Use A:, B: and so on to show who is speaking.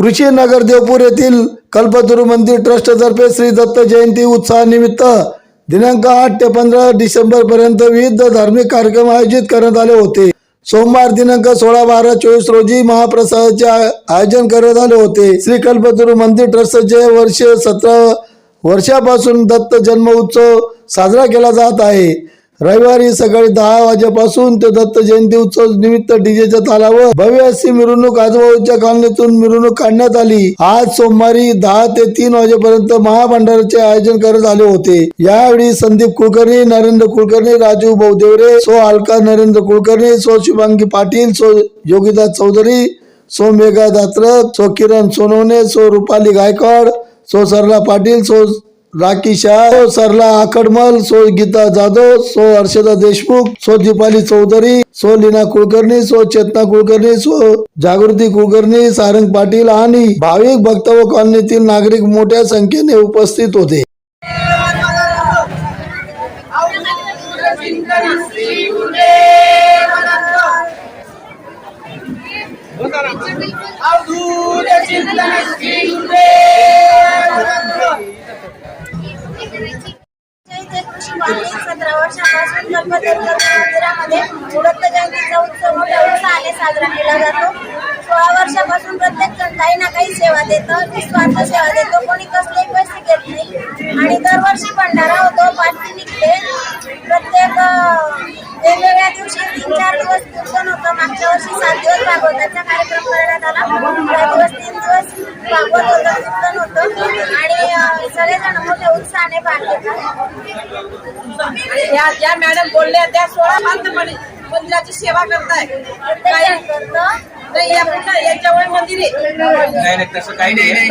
A: कृषी नगर देवपूर येथील कल्पतरू मंदिर ट्रस्टतर्फे श्री दत्त जयंती उत्सवानिमित्त दिनांक आठ ते पंधरा डिसेंबरपर्यंत विविध धार्मिक कार्यक्रम आयोजित करण्यात आले होते. सोमवार दिनांक सोळा बारा चोवीस रोजी महाप्रसादाचे आय- आयोजन करण्यात आले होते. श्री कल्पतरू मंदिर ट्रस्टचे वर्ष सतरा वर्षापासून दत्त जन्म उत्सव साजरा केला जात आहे. रविवारी सकाळी दहा वाजेपासून ते दत्त जयंती उत्सव निमित्त डीजेच्या तालावर भव्य अशी मिरवणूक आजूबाजूच्या कॉलनीतून मिरवणूक काढण्यात आली. आज सोमवारी दहा ते तीन वाजेपर्यंत महाभंडाराचे आयोजन करण्यात आले होते. यावेळी संदीप कुलकर्णी नरेंद्र कुलकर्णी राजू बहुदेवरे सो अलका नरेंद्र कुलकर्णी सो शुभांगी पाटील सो योगीदास चौधरी सो मेघा दात्रक सो किरण सोनवणे सो रुपाली गायकवाड सो सरला पाटील सो राखी शाह सो सरला आकडमल सो गीता जाधव सो हर्षदा देशमुख सो दीपाली चौधरी सो लीना कुलकर्णी सो चेतना कुलकर्णी सो जागृती कुलकर्णी सारंग पाटील आणि भाविक भक्त व कॉलनीतील नागरिक मोठ्या संख्येने उपस्थित होते.
B: सतरा वर्षापासून कल्पतरू मंदिरामध्ये दत्त जयंतीचा उत्सव मोठ्या उत्साहाने साजरा केला जातो सोळा वर्षापासून प्रत्येक जण काही ना काही सेवा देतं निस्वार्थ सेवा देतो कोणी कसलेही पैसे घेत नाही आणि दरवर्षी भंडारा होतो पालखी निघते प्रत्येक वेगवेगळ्या दिवशी तीन चार दिवस कीर्तन होतं. मागच्या वर्षी सात दिवस भागवताचा कार्यक्रम करण्यात आला या दिवस तीन दिवस भागवत होतं कीर्तन होतं आणि अं, सगळेजण मोठ्या उत्साहाने भाग घेतात.
C: या या मॅडम बोलल्या त्या सोळा बांधपणे मंदिराची सेवा करताय.
B: करतं.
C: नाही या पूर्ण याच्यावर मंदिर आहे.
D: नाही नाही तसं काही नाही.